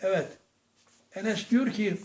Evet. Enes diyor ki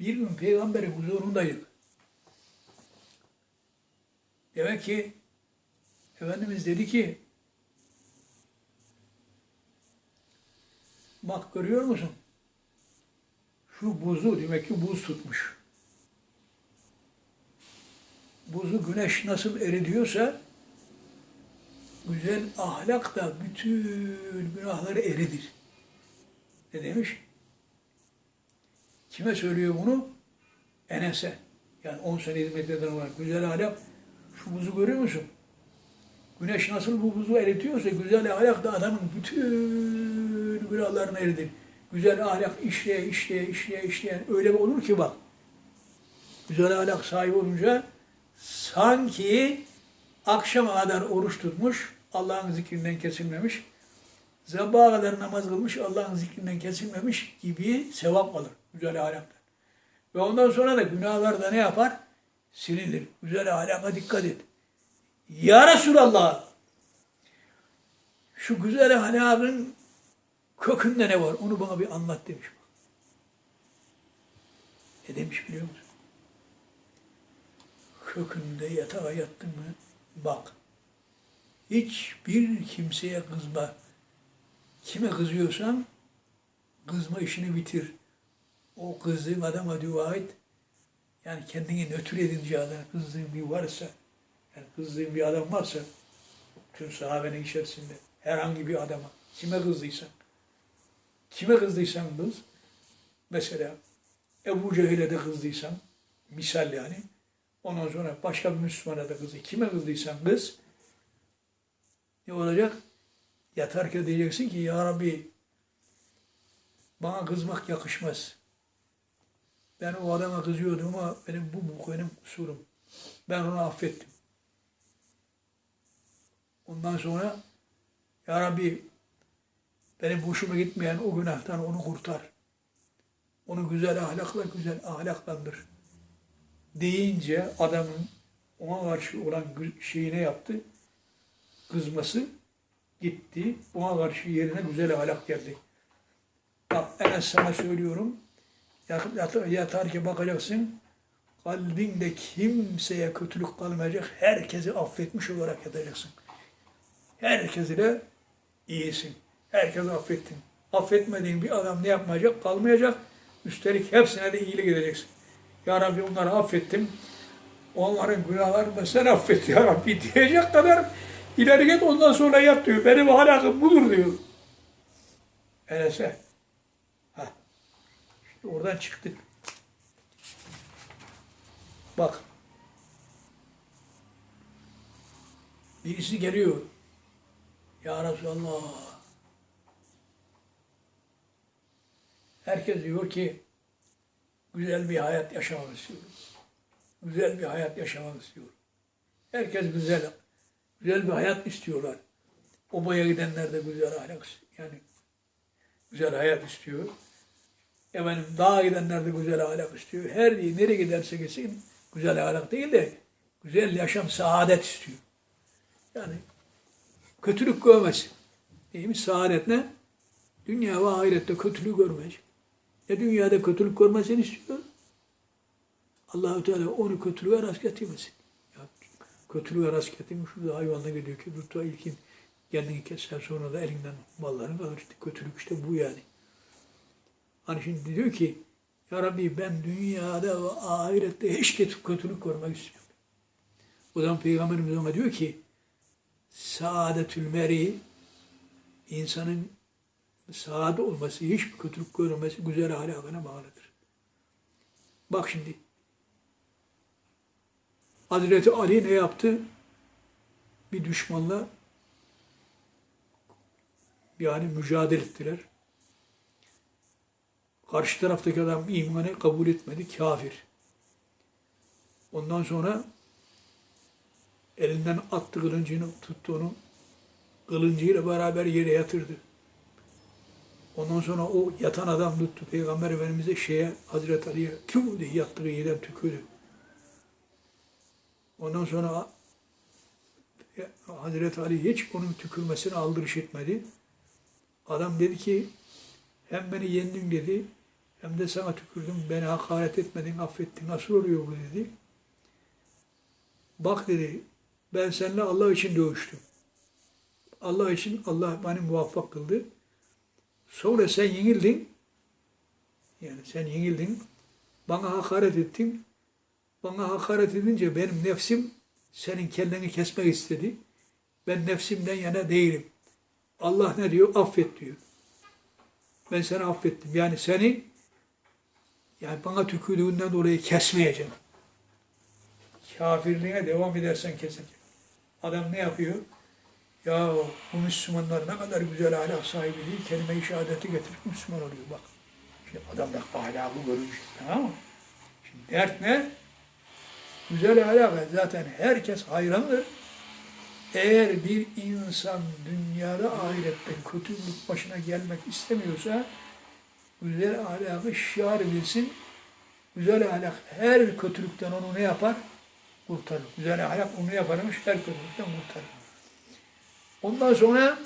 bir gün peygamberin huzurundaydık. Demek ki Efendimiz dedi ki bak görüyor musun? Şu buzu demek ki buz tutmuş. Buzu güneş nasıl eridiyorsa güzel ahlak da bütün günahları eridir. Ne demiş? Kime söylüyor bunu? Enes'e. Yani 10 sene hizmetleden var. Güzel ahlak. Şu buzu görüyor musun? Güneş nasıl bu buzu eritiyorsa güzel ahlak da adamın bütün günahlarını eridir. Güzel ahlak işleye, işleye, işleye, işleye. Öyle bir olur ki bak. Güzel ahlak sahibi olunca sanki akşama kadar oruç tutmuş, Allah'ın zikrinden kesilmemiş, sabaha kadar namaz kılmış, Allah'ın zikrinden kesilmemiş gibi sevap alır güzel ahlaktan. Ve ondan sonra da günahlar da ne yapar? Sililir. Güzel ahlaka dikkat et. Ya Resulallah, şu güzel ahlakın kökünde ne var? Onu bana bir anlat demiş. Ne demiş biliyor musun? Kökünde yatağa yattın mı? Bak. Hiçbir kimseye kızma. Kime kızıyorsan kızma işini bitir. O kızdığın adama dua et. Yani kendini nötr edince adam kızdığın bir varsa, yani kızdığın bir adam varsa, tüm sahabenin içerisinde herhangi bir adama, kime kızdıysan, kime kızdıysan kız, mesela Ebu Cehil'e de kızdıysan, misal yani, ondan sonra başka bir Müslümana da kızdı. Kime kızdıysan kız, ne olacak? Yatarken diyeceksin ki, Ya Rabbi, bana kızmak yakışmaz. Ben o adama kızıyordum ama benim bu, bu benim kusurum. Ben onu affettim. Ondan sonra Ya Rabbi benim hoşuma gitmeyen o günahtan onu kurtar. Onu güzel ahlakla güzel ahlaklandır. Deyince adamın ona karşı olan şeyine yaptı. Kızması gitti. Ona karşı yerine güzel ahlak geldi. Bak Enes sana söylüyorum. Yatıp yatar, yatarken bakacaksın. Kalbinde kimseye kötülük kalmayacak. Herkesi affetmiş olarak yatacaksın. Herkes ile iyisin. Herkesi affettin. Affetmediğin bir adam ne yapmayacak? Kalmayacak. Üstelik hepsine de iyilik edeceksin. Ya Rabbi onları affettim. Onların günahlarını da sen affet ya Rabbi diyecek kadar ileri git ondan sonra yap diyor. Benim ahlakım budur diyor. Enes'e. Ha. İşte oradan çıktık. Bak. Birisi geliyor. Ya Resulallah. Herkes diyor ki güzel bir hayat yaşamak istiyorum. Güzel bir hayat yaşamak istiyorum. Herkes güzel, güzel bir hayat istiyorlar. Obaya gidenler de güzel ahlak, yani güzel hayat istiyor. Efendim dağa gidenler de güzel ahlak istiyor. Her nereye giderse gitsin güzel ahlak değil de güzel yaşam, saadet istiyor. Yani kötülük görmez. Neymiş? Saadet ne? Dünya ve ahirette kötülük görmez. Ne dünyada kötülük görmesini istiyor. Allahu Teala onu kötülüğe rast getirmesin. Kötülüğe rast getirmiş. Şurada hayvanla gidiyor ki tuttuğa ilkin kendini keser sonra da elinden mallarını alır. Kötülük işte bu yani. Hani şimdi diyor ki Ya Rabbi ben dünyada ve ahirette hiç kötülük görmek istiyorum. O zaman Peygamberimiz ona diyor ki saadetül meri insanın saade olması, hiçbir kötülük görmesi güzel ahlakına bağlıdır. Bak şimdi. Hazreti Ali ne yaptı? Bir düşmanla yani mücadele ettiler. Karşı taraftaki adam imanı kabul etmedi, kafir. Ondan sonra elinden attı kılıncını, tuttu onu, kılıncıyla beraber yere yatırdı. Ondan sonra o yatan adam tuttu Peygamber Efendimiz'e şeye Hazreti Ali'ye tüm diye yattığı yerden tükürdü. Ondan sonra Hazreti Ali hiç onun tükürmesine aldırış etmedi. Adam dedi ki Hem beni yendin dedi, hem de sana tükürdüm, beni hakaret etmedin, affettin. Nasıl oluyor bu dedi. Bak dedi, ben seninle Allah için dövüştüm. Allah için Allah beni muvaffak kıldı. Sonra sen yenildin. Yani sen yenildin. Bana hakaret ettin. Bana hakaret edince benim nefsim senin kelleni kesmek istedi. Ben nefsimden yana değilim. Allah ne diyor? Affet diyor. Ben seni affettim. Yani seni yani bana tükürdüğünden dolayı kesmeyeceğim. Kafirliğine devam edersen keseceğim. Adam ne yapıyor? Ya bu Müslümanlar ne kadar güzel ahlak sahibi değil. Kelime-i şehadeti getirip Müslüman oluyor bak. Şimdi adam da ahlakı görmüş. Tamam mı? Şimdi dert ne? Güzel ahlak. Zaten herkes hayrandır. Eğer bir insan dünyada ahirette kötülük başına gelmek istemiyorsa güzel ahlakı şiar bilsin. Güzel ahlak her kötülükten onu ne yapar? Kurtarır. Güzel ahlak onu yaparmış her kötülükten kurtarır. Ondan sonra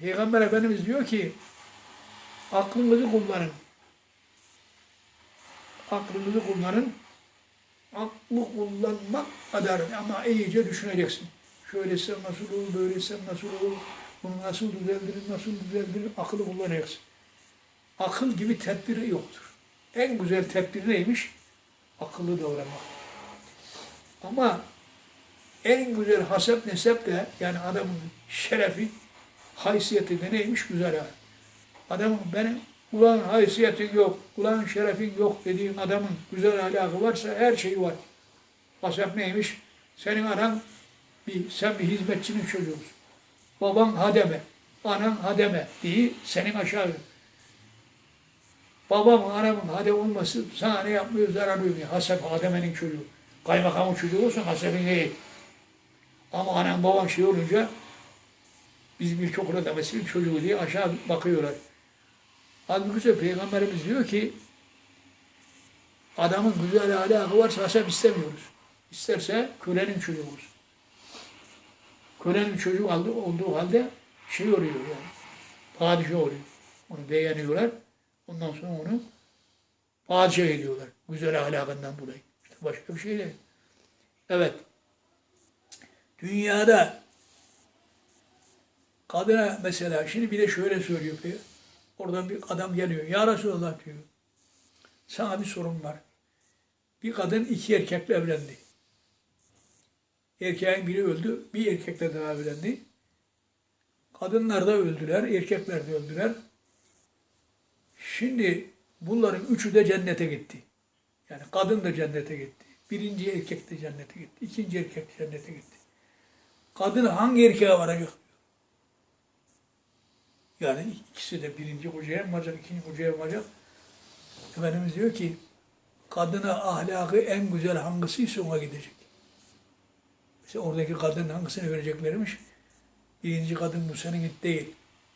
Peygamber Efendimiz diyor ki aklınızı kullanın. Aklınızı kullanın. Aklı kullanmak kadar ama iyice düşüneceksin. Şöylesem nasıl olur, böylesem nasıl olur, bunu nasıl düzeltilir, nasıl düzeltilir, akıllı kullanacaksın. Akıl gibi tedbiri yoktur. En güzel tedbir neymiş? Akıllı davranmak. Ama en güzel hasep nesep de yani adamın şerefi, haysiyeti de neymiş? Güzel ha. Adamın benim ulan haysiyetin yok, ulan şerefin yok dediğin adamın güzel ahlakı varsa her şeyi var. Hasep neymiş? Senin anan bir, sen bir hizmetçinin çocuğusun. Baban hademe, anan hademe diye senin aşağı. Babam, anamın hadem olması sana ne yapmıyor, zarar vermiyor. Hasep hademenin çocuğu. Kaymakamın çocuğu olsun, hasebin değil. Ama anan baban şey olunca bizim ilkokula da mesela çocuğu diye aşağı bakıyorlar. Halbuki Peygamberimiz diyor ki adamın güzel ahlakı varsa hasep istemiyoruz. İsterse kölenin çocuğu olsun. Kölenin çocuğu aldı, olduğu halde şey oluyor yani. Padişah oluyor. Onu beğeniyorlar. Ondan sonra onu padişah ediyorlar. Güzel ahlakından dolayı. İşte başka bir şey değil. Evet. Dünyada kadına mesela şimdi bir de şöyle söylüyor. Oradan bir adam geliyor. Ya Resulallah diyor. Sana bir sorun var. Bir kadın iki erkekle evlendi. Erkeğin biri öldü. Bir erkekle daha evlendi. Kadınlar da öldüler. Erkekler de öldüler. Şimdi bunların üçü de cennete gitti. Yani kadın da cennete gitti. Birinci erkek de cennete gitti. İkinci erkek cennete gitti. Kadın hangi erkeğe varacak? Yani ikisi de birinci kocaya varacak, ikinci kocaya varacak? Efendimiz diyor ki, kadına ahlakı en güzel hangisiyse ona gidecek. Mesela oradaki kadın hangisini vereceklermiş? Birinci kadın bu senin it değil.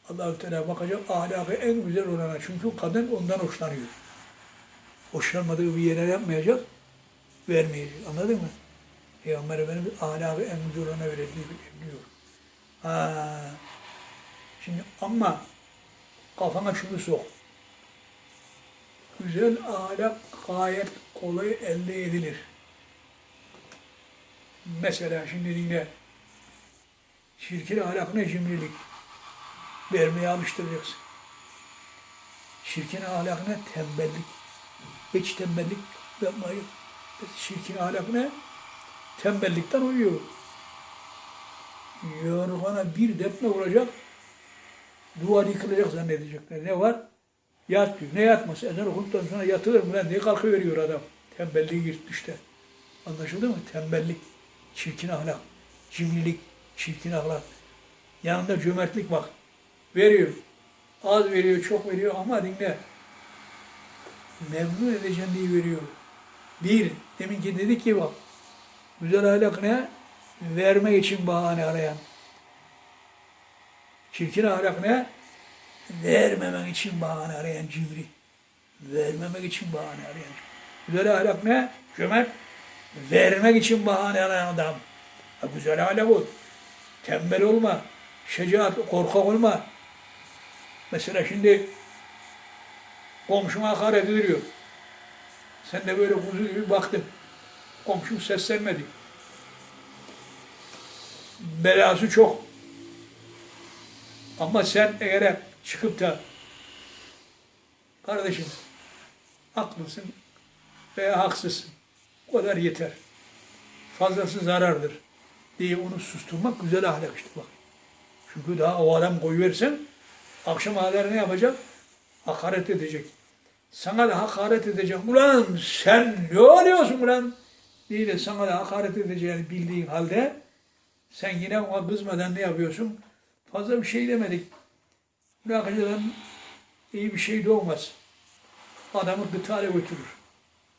allah Teala bakacak ahlakı en güzel olana. Çünkü kadın ondan hoşlanıyor. Hoşlanmadığı bir yere yapmayacak, vermeyecek. Anladın mı? Peygamber Efendimiz ahlakı en güzel olana verildiği biliyor. Ha. Şimdi ama kafana şunu sok. Güzel ahlak gayet kolay elde edilir. Mesela şimdi dinle. Şirkin ahlak ne cimrilik? Vermeye alıştıracaksın. Şirkin ahlak ne? Tembellik. Hiç tembellik yapmayı. Şirkin ahlak ne? Tembellikten uyuyor. Yorgana bir defne vuracak, duvar yıkılacak zannedecekler. Ne var? Yat diyor. Ne yatması? Ezan okuduktan sonra yatılır mı lan diye kalkıveriyor adam. Tembelliği yırtmışlar. Anlaşıldı mı? Tembellik, çirkin ahlak, cimrilik, çirkin ahlak. Yanında cömertlik bak. Veriyor. Az veriyor, çok veriyor ama dinle. Memnun edeceğim diye veriyor. Bir, deminki dedik ki bak, güzel ahlak ne? Vermek için bahane arayan. Çirkin ahlak ne? Vermemek için bahane arayan cimri. Vermemek için bahane arayan. Güzel ahlak ne? Cömert. Vermek için bahane arayan adam. Ha, güzel ahlak ol. Tembel olma. Şecaat, korkak olma. Mesela şimdi Komşuna hakaret ediyor. Sen de böyle kuzu gibi baktın. Komşum seslenmedi. Belası çok. Ama sen eğer çıkıp da kardeşim haklısın veya haksızsın. O kadar yeter. Fazlası zarardır diye onu susturmak güzel ahlak işte bak. Çünkü daha o adam koyuversen akşam ağlar ne yapacak? Hakaret edecek. Sana da hakaret edecek. Ulan sen ne oluyorsun ulan? diye de sana da hakaret edeceğini bildiğin halde sen yine ona kızmadan ne yapıyorsun? Fazla bir şey demedik. Bırakıcıdan iyi bir şey de olmaz. Adamı gıtale götürür.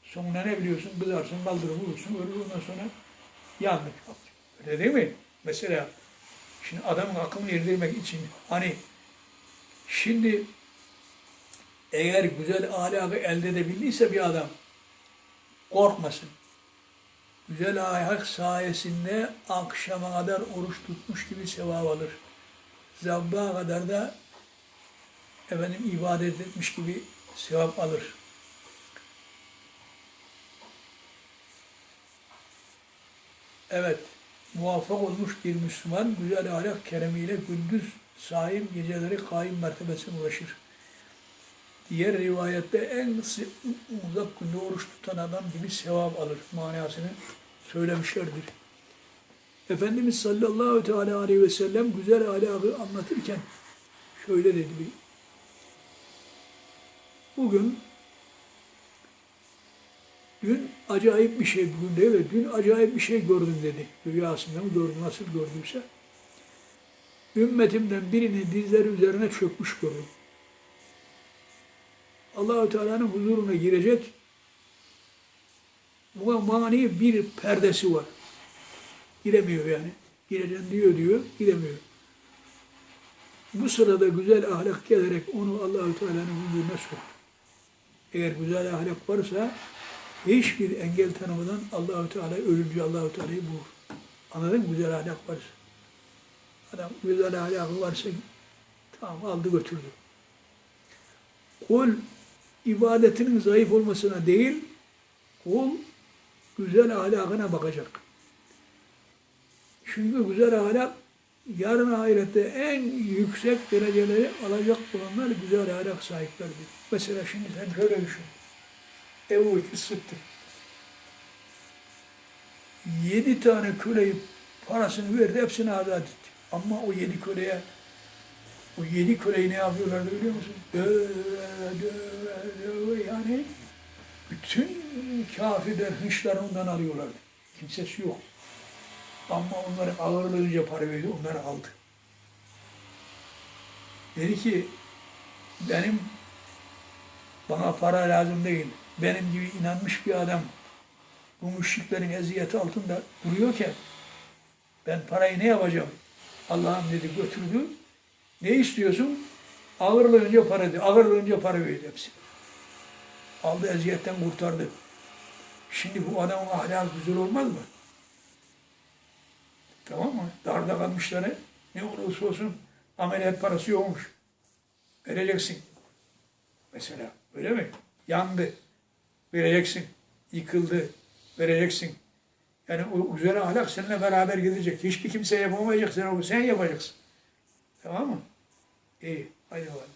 Sonra ne biliyorsun? Kızarsın, kaldırır, vurursun, ölür ondan sonra yandık. Öyle değil mi? Mesela şimdi adamın aklını erdirmek için hani şimdi eğer güzel ahlakı elde edebildiyse bir adam korkmasın. Güzel ahlak sayesinde akşama kadar oruç tutmuş gibi sevap alır. Zabbaha kadar da efendim ibadet etmiş gibi sevap alır. Evet, muvaffak olmuş bir Müslüman güzel ahlak keremiyle gündüz saim geceleri kaim mertebesine ulaşır. Diğer rivayette en uzak günde oruç tutan adam gibi sevap alır manasını söylemişlerdir. Efendimiz sallallahu teala aleyhi ve sellem güzel ahlakı anlatırken şöyle dedi. Bugün dün acayip bir şey bugün değil mi? Dün acayip bir şey gördüm dedi. Rüyasında mı gördüm, nasıl gördümse. Ümmetimden birini dizleri üzerine çökmüş gördüm. Allahu Teala'nın huzuruna girecek bu mani bir perdesi var. Giremiyor yani. Gireceğim diyor diyor, giremiyor. Bu sırada güzel ahlak gelerek onu Allahü Teala'nın huzuruna soktu. Eğer güzel ahlak varsa hiçbir engel tanımadan Allahü Teala ölümcü Allahü Teala'yı bulur. Anladın mı? Güzel ahlak varsa. Adam güzel ahlakı varsa tamam aldı götürdü. Kul ibadetinin zayıf olmasına değil, kul güzel ahlakına bakacak. Çünkü güzel ahlak yarın ahirette en yüksek dereceleri alacak olanlar güzel ahlak sahipleridir. Mesela şimdi sen şöyle düşün. Ebu Bekir Sıddık. Yedi tane köleyi parasını verdi, hepsini azat etti. Ama o yedi köleye, o yedi köleyi ne yapıyorlardı biliyor musun? Döve, döve, döve yani bütün kafirler hınçları ondan alıyorlardı. Kimsesi yok. Ama onların ağırlığınca para verdi, onları aldı. Dedi ki, benim bana para lazım değil. Benim gibi inanmış bir adam bu müşriklerin eziyeti altında duruyorken ben parayı ne yapacağım? Allah'ım dedi götürdü. Ne istiyorsun? Ağırlığınca para dedi. Ağırlığınca para verdi hepsi. Aldı eziyetten kurtardı. Şimdi bu adamın ahlakı güzel olmaz mı? Tamam mı? Darda kalmışları ne olursa olsun ameliyat parası yokmuş. Vereceksin. Mesela öyle mi? Yandı. Vereceksin. Yıkıldı. Vereceksin. Yani o güzel ahlak seninle beraber gidecek. Hiçbir kimse yapamayacak. Sen, sen yapacaksın. Tamam mı? İyi. Haydi bakalım.